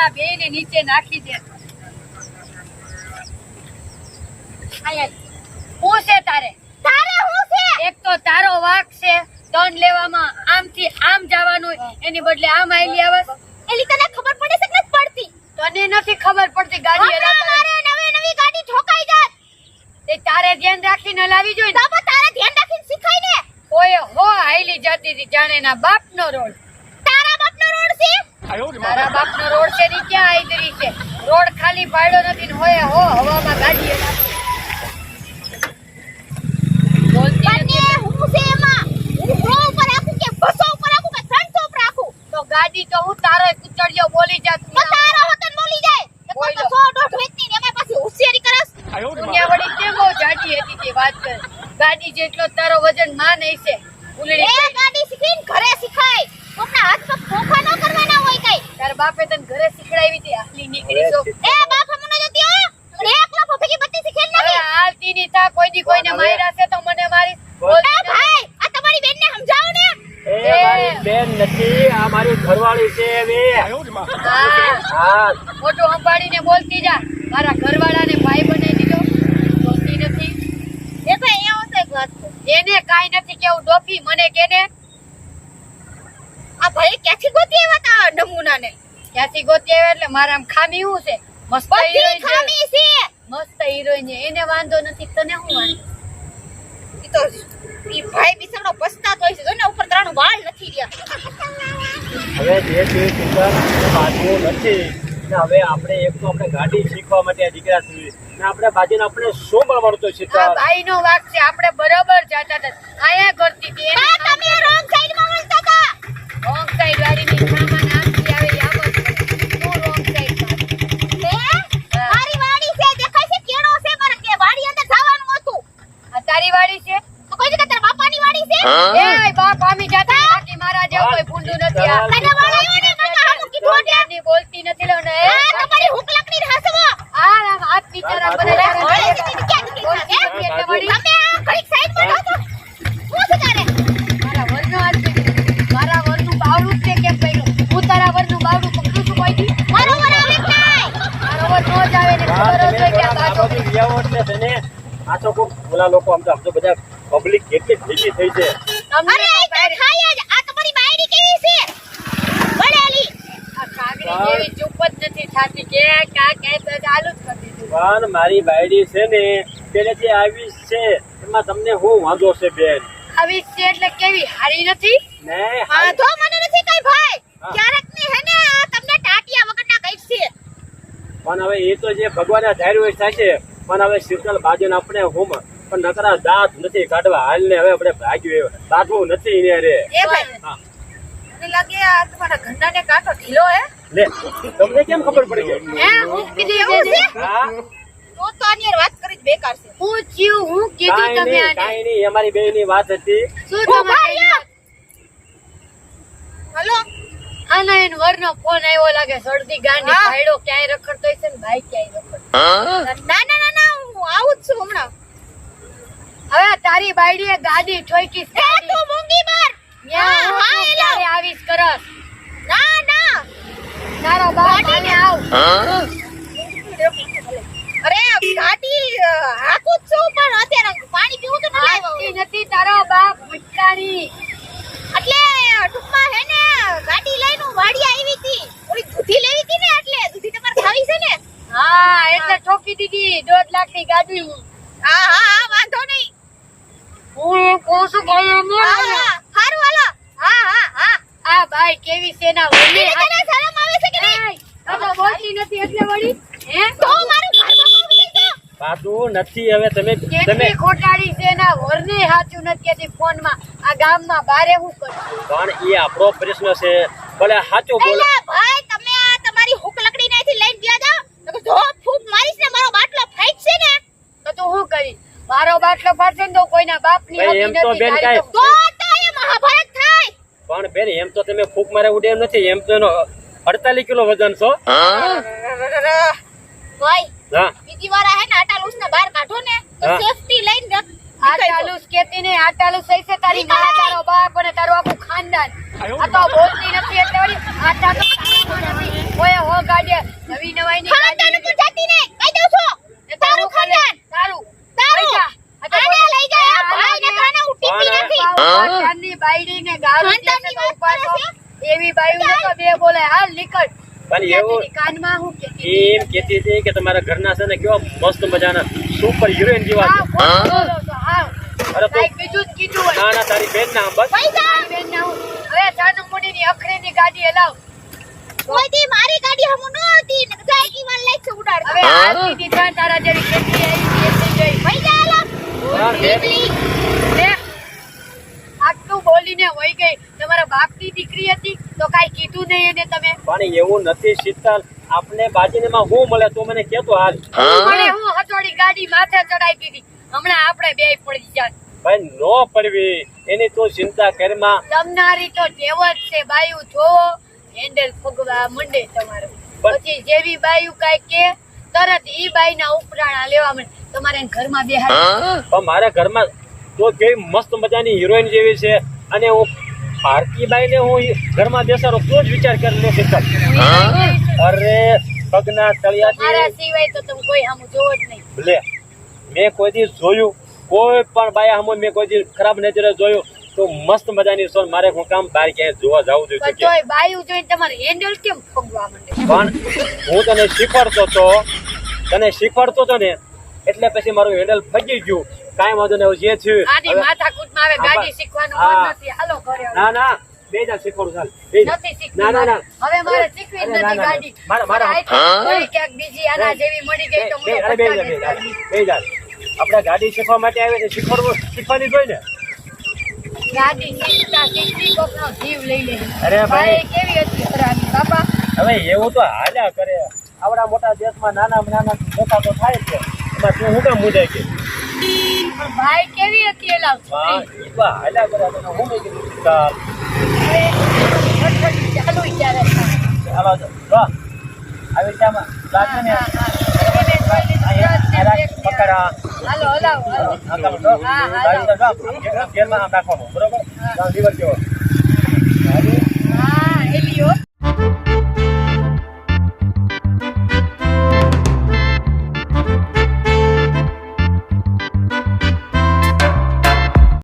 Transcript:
આપણા બે ને નીચે નાખી દે. આયા. હું છે તારે? તારે હું છે? એક તો તારો વાક છે દંડ લેવામાં આમથી આમ જવાનું એની બદલે આમ આયલી આવસ. એલી તને ખબર પડે છે કે પડતી? તને નથી ખબર પડતી ગાડી મારે નવી નવી ગાડી ઠોકાઈ જાત તે તારે ધ્યાન રાખીને લાવી જોઈએ ને. તારે ધ્યાન રાખીને શીખાય ને. ઓય હો હાઈલી જતી હતી જાણે એના બાપનો રોડ તારા બાપનો રોડ છે? તારા બાપનો રોડ છે ની ક્યાં આઈદરી છે? રોડ ખાલી પાડ્યો નથી ને હોય હો હવામાં ગાડી હલાવતી. બોલતી બંને નથી હું છે એમાં? હું સો ઉપર રાખું કે બસો ઉપર રાખું કે ત્રણસો ઉપર રાખું? તો ગાડી તો હું તારો કુચડિયો બોલી જાત તો તારા હોતન બોલી જાય. એક તો બોલો. સો દોઢ વેચની ને એમાં પાછી હોશિયારી કરસ દુનિયા વળી કેમ બહુ જાડી હતી તે વાત કરે. ગાડી જેટલો તારો વજનમાં નહીં છે ઉલડી એ પડી. ગાડી શીખીને ઘરે શીખાય કોકના હાથ પગ ખોખા ન કરવાના હોય કઈ તારા બાપે તને ઘરે શીખડાવી હતી આટલી નીકળી તો એ બાપ હમણાં જતી હો અને એક લાખો ભેગી બત્તી શીખેલ હવે નથી હાલતી ની થા કોઈ દી કોઈને હવે- માર્યા છે તો મને મારી એ બોલતી નથી. ભાઈ આ તમારી બેનને સમજાવો ને એ મારી બેન નથી આ મારી ઘરવાળી છે હવે હા. હા મોટું સંભાળીને બોલતી જા. મારા ઘરવાળાને ભાઈ બનાવી દીધો. બોલતી નથી. એ તો અહીંયા આવતો એક વાત. એને કાઈ નથી કેવું ડોફી મને કેને આ ભાઈ ક્યાંથી ગોતી આવ્યા તા નમૂનાને? ક્યાંથી ગોતી આવ્યા એટલે મારા આમ ખામી શું છે? મસ્ત બધી ખામી છે. મસ્ત હિરોઈન છે. એને વાંધો નથી તને શું વાંધો? ઈ તો ઈ ભાઈ બિચારો પછતાતો હોય છે જો ને ઉપર ત્રણ વાળ નથી રહ્યા હવે જે છે ચિંતા બાજુ નથી ને હવે આપણે એક તો આપણે ગાડી શીખવા માટે આ દીકરા છીએ ને આપણે બાજુને આપણે શું મળવાનું તો શીખવા ભાઈ નો વાત છે આપણે બરાબર જાતા હતા. આયા કરતી હતી બા તમે રોંગ સાઈડમાં વળતા હતા રોંગ સાઈડ વાળીની ની આમથી આવે ઈ આમ જ કરે. તું wrong side માં. હે. મારી વાડી છે દેખાય છે કેળો છે મારે કે વાડી અંદર જવાનું હતું આ તારી વાડી છે? તો કોઈ જગ્યાએ તારા બાપાની વાડી છે? એ બાપ આમી જાતા બાકી મારા જેવું કોઈ ભૂંડું નથી આ બોલતી નથી તમારી હાથ બિચારા તો. હે? શું મારા વરનો હાથ મારા વરનું બાવડું કેમ હું તારા વરનું બાવડું પકડું છું કોઈ દી? મારો વર આવે નહીં? મારો વર નો જ આવે ને ખબર જ હોય કે આ કાચો બાજુથી એટલે છે આ તો કોક ઓલા લોકો આમ તો આમ તો બધા પબ્લિક કેટલી ભેગી થઈ છે. અરે તો એ તો કાંઈ- જ આ તમારી બાયડી કેવી છે વળેલી આ કાગડી જેવી ચૂપ જ કે કા કે તો ચાલુ જ કરી દીધું. પણ મારી બાયડી છે ને પેલેથી આવી છે એમાં તમને હું વાંધો છે બેન? આવી છે એટલે કેવી હારી નથી? ને હા તો મને નથી કઈ ભાઈ. ક્યારેકની હે ને આ તમને ટાટિયા વગરના કઈ છે. પણ હવે એ તો જે ભગવાનના ધાર્યું હોય થાય છે પણ હવે શીતળ બાજુને આપણે હોમ પણ નકરા દાંત નથી કાઢવા. હાલ ને હવે આપણે ભાગ્યું એ દાંતવું નથી ને રે. એ ભાઈ. હા. મને લાગે આ તમારા ઘરના ને કાંટો ઢીલો હે? લે તમને કેમ ખબર પડી ગઈ? હે હું કીધી એવું બેને? છે? હા. તો તો આની હારે વાત કરી જ બેકાર છે. હું ચીવ હું કીધું કાંઈ તમે નહીં આને? કાંઈ નહીં અમારી બે ની વાત હતી. શું ઊભા તમારે? રહ્યા. હલો? આના એન વરનો ફોન આવ્યો લાગે સળદી ગાંડી હા. ભાઈડો ક્યાંય રખડતો હશે ને ભાઈ ક્યાંય રખડતો ના ના ના ના હું આવું જ છું હમણાં. હવે તારી બાયડીએ ગાડી ઠોકી એ તું મૂંગી આવીશ કરસ? ના ના. તારો બાપ આને આવ. અરે ગાડી અ, છું પણ અત્યારે પાણી પીવું તો નથી હાથથી નથી તારો બાપ ભટકારી એટલે ટૂંકમાં હે ને ગાડી લઈને વાડી આવી હતી. દૂધી લેવી હતી ને એટલે દૂધી તમારે ખાવી છે ને? હા એટલે ઠોકી દીધી દોઢ લાખની ગાડી હા. હા હા વાંધો નહીં. હું કહું છું કે એમ હા હા હારું હાલો હા હા હા આ બાઈ કેવી સેના વળી તને તને શરમ આવે છે કે નહીં આ તો બોલતી નથી એટલે વળી હે તો મારું ઘર બગાવી દીધો સાચું નથી. હવે તમે તમે ખોટાડી છે ના વરને સાચું નથી. કેતી ફોનમાં આ ગામમાં બારે હું કરું પણ એ આપણો પ્રશ્ન છે. ભલે સાચું બોલે ભાઈ તમે આ તમારી હુક લકડી નાથી લઈને ગયા જાઓ તો જો ફૂંક મારીશ ને મારો બાટલો ફાઈટશે ને? તો તું શું કરી મારો બાટલો ફાટશે ને તો કોઈના બાપની હકી એમ તો બેન કાઈ તો- તો તો એ મહાભારત થાય. પણ બેન એમ તો તમે ફૂક મારે ઉડે નથી. એમ તો એનો અડતાલીસ કિલો વજન છો. ભાઈ હા. બીજી વાળા હે ને આટાલુસ ને બહાર કાઢો ને તો સેફટી લઈને રખ- આ નીકળજો. ચાલુસ કેતી ને આ ચાલુસ છે તારી નીકળ. તારો બાપ અને તારું આખું ખાનદાન. આ તો બોલતી નથી એટલે વળી આ ચાલુસ નથી હોય હો ગાડી નવી નવાઈની ખાનદાન ઉપર જાતી ને કહી દઉં છું. તારું ખાનદાન. તારું. તારું. પૈસા. આ તો આને લઈ ગયા ભાઈ ને કાને હું નથી? બાપા, ચાંદની બાયડીને ગાળું ખાનદાનની દેશે તો વાત ઉપાડો. કરે એવી બાયું તો બે બોલે હાલ નીકળ. પણ એવું કાનમાં હું એમ કેતી હતી કે તમારા ઘરના છે ને કેવો મસ્ત મજાના સુપર હિરોઈન જેવા છે. અરે તો બીજું કીધું હોય. ના ના તારી બેન ના બસ. હું, હવે ગાડી હલાવ. મારી ગાડી હમુ ન હતી ને જાય કી વાલ લાઈક છે હવે ની તારા જેવી ખેતી આવી એટલી જોઈ. આટલું બોલીને વહી ગઈ. તમારા બાપની દીકરી હતી તો કાંઈ કીધું નહીં એને તમે? પણ એવું નથી શીતલ. આપને માં હું મળે તો મને કેતો હાલ. મને હું હથોડી ગાડી માથે ચડાઈ દીધી. હમણાં આપણે બે પડી જાય ભાઈ નો પડવી. એની તો ચિંતા કરમાં તમનારી તો ટેવ જ છે બાયુ જોવો. હેન્ડલ ફગવા મંડે તમારો. પછી જેવી બાયુ કાઈ કે તરત ઈ બાઈના ઉપરાણા લેવા મને તમારે એને ઘરમાં બેહાડ. પણ મારા ઘરમાં તો કેવી મસ્ત મજાની હિરોઈન જેવી છે. અને હું ભારતીબાઈ ને હું ઘરમાં બેસાડો તો જ વિચાર કરી લે અરે પગના મારા સિવાય તો તમે કોઈ આમ જોવો જ નહીં. લે મેં કોઈ દી જોયું કોઈ પણ બાયા હમો મેં કોઈ દી ખરાબ નજરે જોયું તો મસ્ત મજાની સોન મારે હું કામ બહાર ક્યાંય જોવા જવું જોઈએ તોય બાયું જોઈને તમારે હેન્ડલ કેમ ફગવા માંડે? પણ હું તને શીખવાડતો તો તને શીખવાડતો તો ને એટલે પછી મારું હેન્ડલ ફગી ગયું. કાંઈ વાંધો નહીં જે છે આની માથાકૂટમાં આવે ગાડી. શીખવાનું મન નથી. હાલો ઘરે ના ના બે જા શીખવાડું ચાલ. નથી શીખવી ના ના ના. હવે મારે શીખવી જ નથી ગાડી. મારે- મારે- મારે આઈથી કોઈ ક્યાંક બીજી આના જેવી મળી ગઈ તો મને અરે બે જા, બે જા, બે જા. આપણે ગાડી શીખવા માટે આવે છે શીખવાડવું શીખવાની જ ને. ગાડી શીખતા શીખતી કોકનો જીવ લઈ લે. અરે ભાઈ. કેવી હતી બાપા? હવે એવું તો હાલ્યા કરે. આવડા મોટા દેશમાં નાના નાના મોટા તો થાય છે. એમાં તું હું કામ મુજાય પણ ભાઈ કેવી હતી એલા વાહ, છોકરી? તો હાલ્યા કરે તને હું નહીં કીધું ફટફટ ચાલુ ત્યારે ચાલો તો વાહ. આવી રીતના લાગે ને. હાલો હલાવો હાલો તમે જો, હા, હા, તો ગેરમાં રાખવાનું, બરોબર? હા. ચાલો, લીવર. ગાડી હા એલિયો